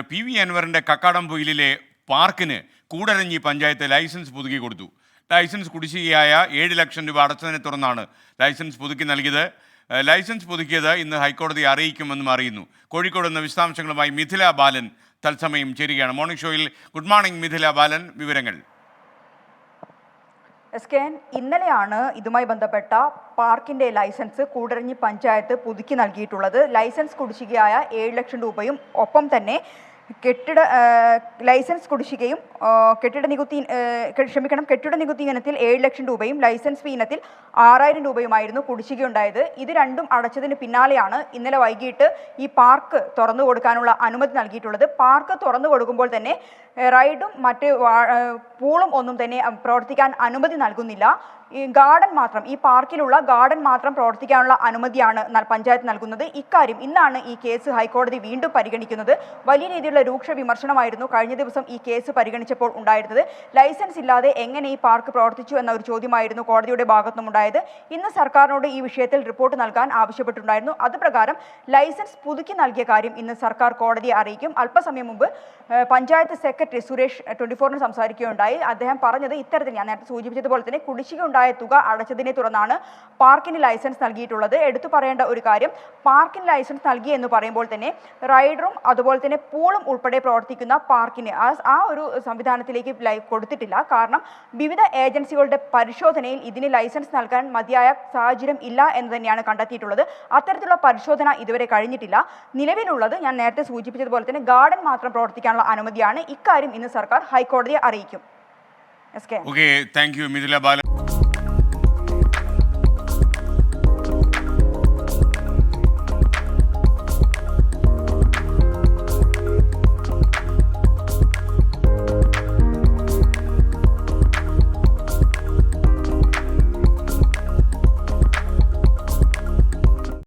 P V അൻവറിന്റെ കക്കാടംപൊയിലിലെ പാർക്കിന് കൂടരഞ്ഞി പഞ്ചായത്ത് ലൈസൻസ് പുതുക്കി കൊടുത്തു. ലൈസൻസ് കുടിശ്ശികയായ ഏഴ് ലക്ഷം രൂപ അടച്ചതിനെ തുടർന്നാണ് ലൈസൻസ് പുതുക്കി നൽകിയത്. ലൈസൻസ് പുതുക്കിയത് ഇന്ന് ഹൈക്കോടതി അറിയിക്കുമെന്നും അറിയുന്നു. കോഴിക്കോട് നിന്ന് വിശദാംശങ്ങളുമായി മിഥില ബാലൻ തത്സമയം ചേരുകയാണ്. മോർണിംഗ് ഷോയിൽ ഗുഡ് മോർണിംഗ് മിഥില ബാലൻ വിവരങ്ങൾ. എസ് കെ എൻ ഇന്നലെയാണ് ഇതുമായി ബന്ധപ്പെട്ട പാർക്കിന്റെ ലൈസൻസ് കൂടരഞ്ഞി പഞ്ചായത്ത് പുതുക്കി നൽകിയിട്ടുള്ളത്. ലൈസൻസ് കുടിശ്ശികയായ ഏഴ് ലക്ഷം രൂപയും ഒപ്പം തന്നെ കെട്ടിട ലൈസൻസ് കുടിശ്ശികയും കെട്ടിട നികുതി ക്ഷമിക്കണം കെട്ടിട നികുതി ഇനത്തിൽ ഏഴ് ലക്ഷം രൂപയും ലൈസൻസ് ഫീ ഇനത്തിൽ ആറായിരം രൂപയുമായിരുന്നു കുടിശ്ശിക ഉണ്ടായത്. ഇത് രണ്ടും അടച്ചതിന് പിന്നാലെയാണ് ഇന്നലെ വൈകിട്ട് ഈ പാർക്ക് തുറന്നു കൊടുക്കാനുള്ള അനുമതി നൽകിയിട്ടുള്ളത്. പാർക്ക് തുറന്നു കൊടുക്കുമ്പോൾ തന്നെ റൈഡും മറ്റ് പൂളും ഒന്നും തന്നെ പ്രവർത്തിക്കാൻ അനുമതി നൽകുന്നില്ല. ഈ ഗാർഡൻ മാത്രം ഈ പാർക്കിലുള്ള ഗാർഡൻ മാത്രം പ്രവർത്തിക്കാനുള്ള അനുമതിയാണ് പഞ്ചായത്ത് നൽകുന്നത്. ഇക്കാര്യം ഇന്നാണ് ഈ കേസ് ഹൈക്കോടതി വീണ്ടും പരിഗണിക്കുന്നത്. വലിയ രീതിയിലുള്ള രൂക്ഷ വിമർശനമായിരുന്നു കഴിഞ്ഞ ദിവസം ഈ കേസ് പരിഗണിച്ചപ്പോൾ ഉണ്ടായിരുന്നത്. ലൈസൻസ് ഇല്ലാതെ എങ്ങനെ ഈ പാർക്ക് പ്രവർത്തിച്ചു എന്ന ഒരു ചോദ്യമായിരുന്നു കോടതിയുടെ ഭാഗത്തുനിന്നുണ്ടായത് ഇന്ന് സർക്കാരിനോട് ഈ വിഷയത്തിൽ റിപ്പോർട്ട് നൽകാൻ ആവശ്യപ്പെട്ടിട്ടുണ്ടായിരുന്നു. അത് പ്രകാരം ലൈസൻസ് പുതുക്കി നൽകിയ കാര്യം ഇന്ന് സർക്കാർ കോടതിയെ അറിയിക്കും. അല്പസമയം മുമ്പ് പഞ്ചായത്ത് സെക്രട്ടറി സുരേഷ് ട്വന്റി ഫോറിന് സംസാരിക്കുകയുണ്ടായി. അദ്ദേഹം പറഞ്ഞത് ഇത്തരത്തിൽ ഞാൻ നേരത്തെ സൂചിപ്പിച്ചതുപോലെ തന്നെ കുടിശ്ശിക ഉണ്ടായ തുക അടച്ചതിനെ തുടർന്നാണ് പാർക്കിന് ലൈസൻസ് നൽകിയിട്ടുള്ളത്. എടുത്തു പറയേണ്ട ഒരു കാര്യം പാർക്കിന് ലൈസൻസ് നൽകി എന്ന് പറയുമ്പോൾ തന്നെ റൈഡറും അതുപോലെ തന്നെ പൂളും ഉൾപ്പെടെ പ്രവർത്തിക്കുന്ന പാർക്കിന് ആ ഒരു സംവിധാനത്തിലേക്ക് കൊടുത്തിട്ടില്ല. കാരണം വിവിധ ഏജൻസികളുടെ പരിശോധനയിൽ ഇതിന് ലൈസൻസ് നൽകാൻ മതിയായ സാഹചര്യം ഇല്ല എന്ന് തന്നെയാണ് കണ്ടെത്തിയിട്ടുള്ളത്. അത്തരത്തിലുള്ള പരിശോധന ഇതുവരെ കഴിഞ്ഞിട്ടില്ല. നിലവിലുള്ളത് ഞാൻ നേരത്തെ സൂചിപ്പിച്ചതുപോലെ തന്നെ ഗാർഡൻ മാത്രം പ്രവർത്തിക്കാനുള്ള അനുമതിയാണ്. ഇക്കാര്യം ഇന്ന് സർക്കാർ ഹൈക്കോടതിയെ അറിയിക്കും. Thank you Mithula Balan